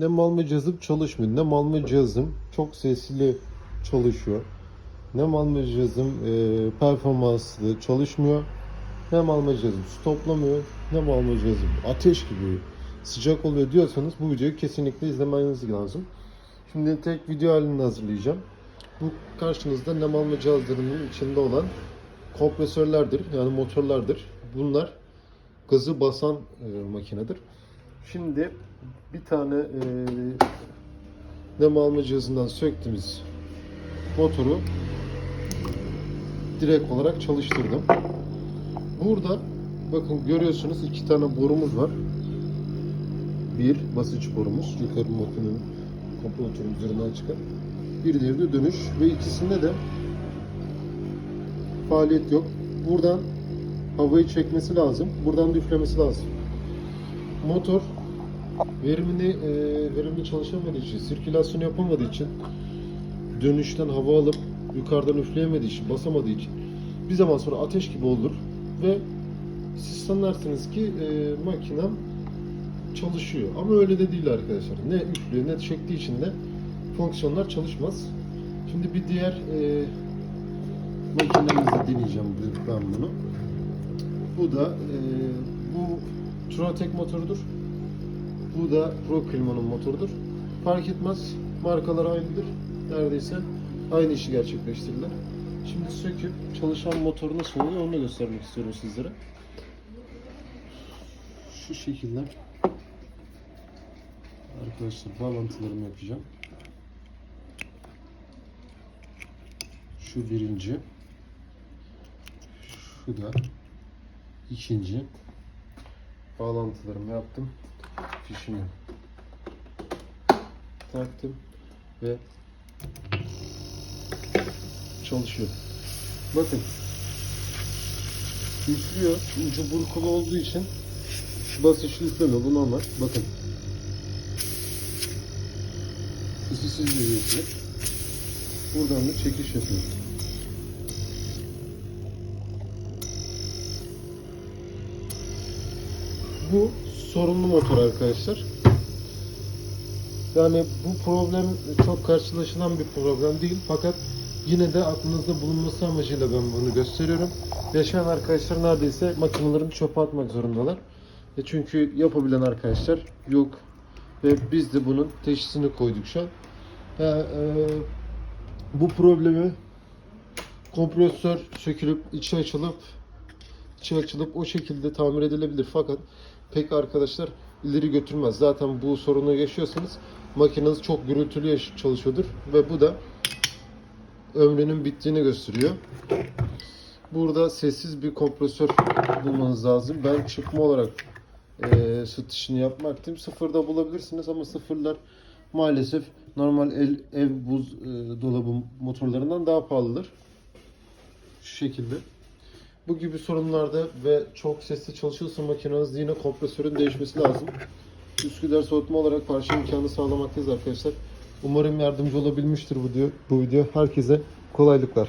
Ne malma cihazım çalışmıyor. Ne malma cihazım çok sesli çalışıyor. Ne malma cihazım e, performanslı çalışmıyor. Ne malma cihazım stoplamıyor. Ne malma cihazım ateş gibi sıcak oluyor diyorsanız bu videoyu kesinlikle izlemeniz lazım. Şimdi tek video halini hazırlayacağım. Bu karşınızda nem alma cihazlarının içinde olan kompresörlerdir yani motorlardır. Bunlar gazı basan e, makinedir. Şimdi bir tane e, nem alma cihazından söktüğümüz motoru direkt olarak çalıştırdım. Burada bakın görüyorsunuz iki tane borumuz var. Bir basınç borumuz yukarı motorun komplementörün üzerinden çıkan. Bir diğeri de dönüş ve ikisinde de faaliyet yok. Buradan havayı çekmesi lazım. Buradan da üflemesi lazım. Motor verimini e, verimli çalışamadığı için, sirkülasyon yapamadığı için dönüşten hava alıp yukarıdan üfleyemediği için, basamadığı için bir zaman sonra ateş gibi olur ve siz sanarsınız ki e, makinem çalışıyor. Ama öyle de değil arkadaşlar. Ne üflüyor ne çektiği için de fonksiyonlar çalışmaz. Şimdi bir diğer e, makinemizde deneyeceğim ben bunu. Bu da e, bu Trotek motorudur. Bu da Pro Climo'nun motorudur. Fark etmez. Markalar aynıdır. Neredeyse aynı işi gerçekleştirirler. Şimdi söküp çalışan motor nasıl oluyor onu da göstermek istiyorum sizlere. Şu şekilde arkadaşlar bağlantılarımı yapacağım. Şu birinci. Şu da ikinci. Bağlantılarımı yaptım. Fişini taktım ve çalışıyor. Bakın. Üflüyor. Ucu burkulu olduğu için basınçlı üflemiyor. Bu normal. Bakın. Isısız bir üfle. Buradan da çekiş yapıyor. Bu sorunlu motor arkadaşlar. Yani bu problem çok karşılaşılan bir problem değil fakat yine de aklınızda bulunması amacıyla ben bunu gösteriyorum. Yaşayan arkadaşlar neredeyse makinelerini çöpe atmak zorundalar. E çünkü yapabilen arkadaşlar yok. Ve biz de bunun teşhisini koyduk şu an. Ya, e, bu problemi kompresör sökülüp içi açılıp içi açılıp o şekilde tamir edilebilir fakat pek arkadaşlar ileri götürmez. Zaten bu sorunu yaşıyorsanız makineniz çok gürültülü çalışıyordur ve bu da ömrünün bittiğini gösteriyor. Burada sessiz bir kompresör bulmanız lazım. Ben çıkma olarak e, satışını yapmaktayım. Sıfırda bulabilirsiniz ama sıfırlar maalesef normal el, ev buz e, dolabı motorlarından daha pahalıdır. Şu şekilde. Bu gibi sorunlarda ve çok sesli çalışıyorsa makineniz yine kompresörün değişmesi lazım. Üsküdar soğutma olarak parça imkanı sağlamaktayız arkadaşlar. Umarım yardımcı olabilmiştir bu video. Bu video herkese kolaylıklar.